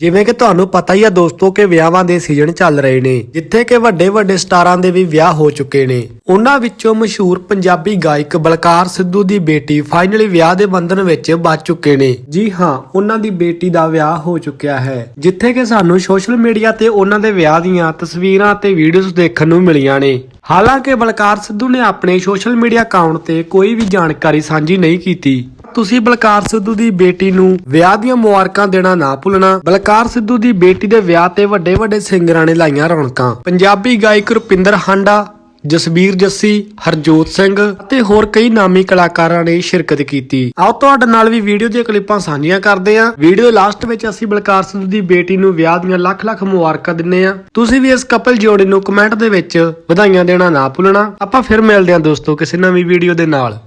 ਜਿਵੇਂ ਕਿ ਤੁਹਾਨੂੰ ਪਤਾ ਹੀ ਆ ਦੋਸਤੋ ਕਿ ਵਿਆਹਾਂ ਦੇ ਸੀਜ਼ਨ ਚੱਲ ਰਹੇ ਨੇ, ਜਿੱਥੇ ਕਿ ਵੱਡੇ ਵੱਡੇ ਸਟਾਰਾਂ ਦੇ ਵੀ ਵਿਆਹ ਹੋ ਚੁੱਕੇ ਨੇ। ਉਹਨਾਂ ਵਿੱਚੋਂ ਮਸ਼ਹੂਰ ਪੰਜਾਬੀ ਗਾਇਕ ਬਲਕਾਰ ਸਿੱਧੂ ਦੀ ਬੇਟੀ ਫਾਈਨਲੀ ਵਿਆਹ ਦੇ ਬੰਧਨ ਵਿੱਚ ਬੱਝ ਚੁੱਕੇ ਨੇ। ਜੀ ਹਾਂ, ਉਹਨਾਂ ਦੀ ਬੇਟੀ ਦਾ ਵਿਆਹ ਹੋ ਚੁੱਕਿਆ ਹੈ, ਜਿੱਥੇ ਕਿ ਸਾਨੂੰ ਸੋਸ਼ਲ ਮੀਡੀਆ ਤੇ ਉਹਨਾਂ ਦੇ ਵਿਆਹ ਦੀਆਂ ਤਸਵੀਰਾਂ ਤੇ ਵੀਡੀਓਜ਼ ਦੇਖਣ ਨੂੰ ਮਿਲੀਆਂ ਨੇ। ਹਾਲਾਂਕਿ ਬਲਕਾਰ ਸਿੱਧੂ ਨੇ ਆਪਣੇ ਸੋਸ਼ਲ ਮੀਡੀਆ ਅਕਾਊਂਟ ਤੇ ਕੋਈ ਵੀ ਜਾਣਕਾਰੀ ਸਾਂਝੀ ਨਹੀਂ ਕੀਤੀ। ਤੁਸੀਂ ਬਲਕਾਰ ਸਿੱਧੂ ਦੀ ਬੇਟੀ ਨੂੰ ਵਿਆਹ ਦੀਆਂ ਮੁਬਾਰਕਾਂ ਦੇਣਾ ਨਾ ਭੁੱਲਣਾ। ਬਲਕਾਰ ਸਿੱਧੂ ਦੀ ਬੇਟੀ ਦੇ ਵਿਆਹ ਤੇ ਵੱਡੇ ਵੱਡੇ ਸਿੰਗਰਾਂ ਨੇ ਲਾਈਆਂ ਰੌਣਕਾਂ। ਪੰਜਾਬੀ ਗਾਇਕ ਰੁਪਿੰਦਰ ਹਾਂਡਾ, ਜਸਬੀਰ ਜੱਸੀ, ਹਰਜੋਤ ਸਿੰਘ ਅਤੇ ਹੋਰ ਕਈ ਨਾਮੀ ਕਲਾਕਾਰਾਂ ਨੇ ਸ਼ਿਰਕਤ ਕੀਤੀ। ਆਓ ਤੁਹਾਡੇ ਨਾਲ ਵੀ ਵੀਡੀਓ ਦੀਆਂ ਕਲਿੱਪਾਂ ਸਾਂਝੀਆਂ ਕਰਦੇ ਹਾਂ। ਵੀਡੀਓ ਲਾਸਟ ਵਿੱਚ ਅਸੀਂ ਬਲਕਾਰ ਸਿੱਧੂ ਦੀ ਬੇਟੀ ਨੂੰ ਵਿਆਹ ਦੀਆਂ ਲੱਖ ਲੱਖ ਮੁਬਾਰਕਾਂ ਦਿੰਨੇ ਆ ਤੁਸੀਂ ਵੀ ਇਸ ਕਪਲ ਜੋੜੇ ਨੂੰ ਕਮੈਂਟ ਦੇ ਵਿੱਚ ਵਧਾਈਆਂ ਦੇਣਾ ਨਾ ਭੁੱਲਣਾ। ਆਪਾਂ ਫਿਰ ਮਿਲਦੇ ਹਾਂ ਦੋਸਤੋ ਕਿਸੇ ਨਵੀਂ ਵੀਡੀਓ ਦੇ ਨਾਲ।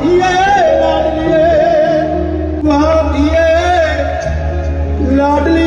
ਧੀਏ ਲਾਡਲੀਏ ਵਾਹ ਧੀਏ ਲਾਡਲੀ